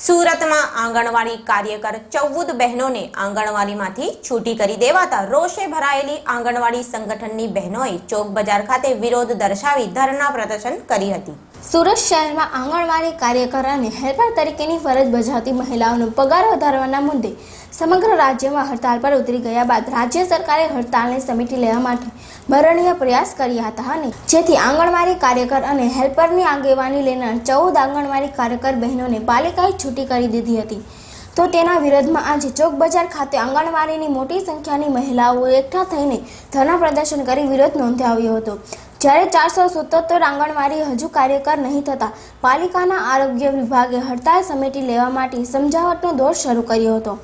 સુરતમાં આંગણવાડી કાર્યકર ચૌદ બહેનોને આંગણવાડીમાંથી છૂટી કરી દેવાતા રોષે ભરાયેલી આંગણવાડી સંગઠનની બહેનોએ ચોક બજાર ખાતે વિરોધ દર્શાવી ધરના પ્રદર્શન કરી હતી. સુરત શહેરમાં આંગણવાડી કાર્યકર અને હેલ્પર તરીકેની ફરજ બજાવતી મહિલાઓનો પગાર વધારવાના મુદ્દે સમગ્ર રાજ્યમાં હડતાલ પર ઉતરી ગયા બાદ રાજ્ય સરકારે હડતાલને સમેટી લેવા માટે બરણીય પ્રયાસ કર્યા હતા અને જેથી આંગણવાડી કાર્યકર અને હેલ્પરની આગેવાની લેનાર ચૌદ આંગણવાડી કાર્યકર બહેનોને પાલિકાએ છૂટી કરી દીધી હતી. તો તેના વિરોધમાં આજે ચોક બજાર ખાતે આંગણવાડીની મોટી સંખ્યાની મહિલાઓ એકઠા થઈને ધરણા પ્રદર્શન કરી વિરોધ નોંધાવ્યો હતો. જ્યારે ચારસો સત્તોતેર આંગણવાડી હજુ કાર્યકર નહીં થતા, પાલિકાના આરોગ્ય વિભાગે હડતાલ સમેટી લેવા માટે સમજાવટનો દોર શરૂ કર્યો હતો.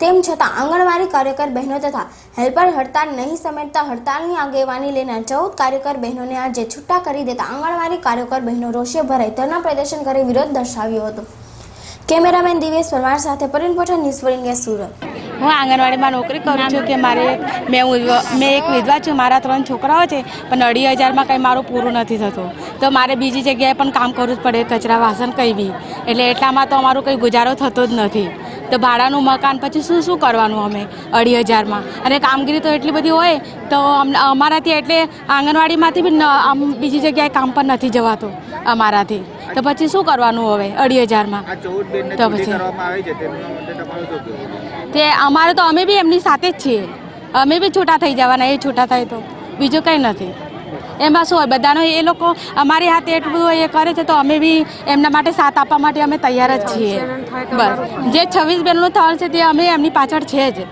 તેમ છતાં આંગણવાડી કાર્યકર બહેનો તથા હેલ્પર હડતાલ નહીં સમેટતા હડતાલની આગેવાની લેનાર ચૌદ કાર્યકર બહેનોને આજે છૂટા કરી દેતા આંગણવાડી કાર્યકર બહેનો રોષે ભરાઈ ધરના પ્રદર્શન કરી વિરોધ દર્શાવ્યો હતો. કેમેરામેન દિવેશ પરમાર સાથે પરિણ પઠન ન્યૂઝ સુરત. હું આંગણવાડીમાં નોકરી કરું છું કે મારે મેં હું મેં એક વિધવા છું, મારા ત્રણ છોકરાઓ છે, પણ અઢી હજારમાં કંઈ મારું પૂરું નથી થતું. તો મારે બીજી જગ્યાએ પણ કામ કરવું જ પડે, કચરા વાસણ કંઈ બી. એટલે એટલામાં તો અમારું કંઈ ગુજારો થતો જ નથી. તો ભાડાનું મકાન પછી શું શું કરવાનું અમે અઢી હજારમાં? અને કામગીરી તો એટલી બધી હોય તો અમારાથી એટલે આંગણવાડીમાંથી બી આમ બીજી જગ્યાએ કામ પણ નથી જવાતું અમારાથી. તો પછી શું કરવાનું હવે અઢી હજારમાં? તો પછી? તે અમારે તો અમે બી એમની સાથે જ છીએ. અમે બી છૂટા થઈ જવાના એ છૂટા થાય તો બીજું કંઈ નથી. એમાં શું હોય બધાનો એ લોકો અમારી હાથે એટલું હોય એ કરે છે તો અમે બી એમના માટે સાથ આપવા માટે અમે તૈયાર જ છીએ. બસ. જે છવ્વીસ બેનનું થવાનું છે તે અમે એમની પાછળ છે જ.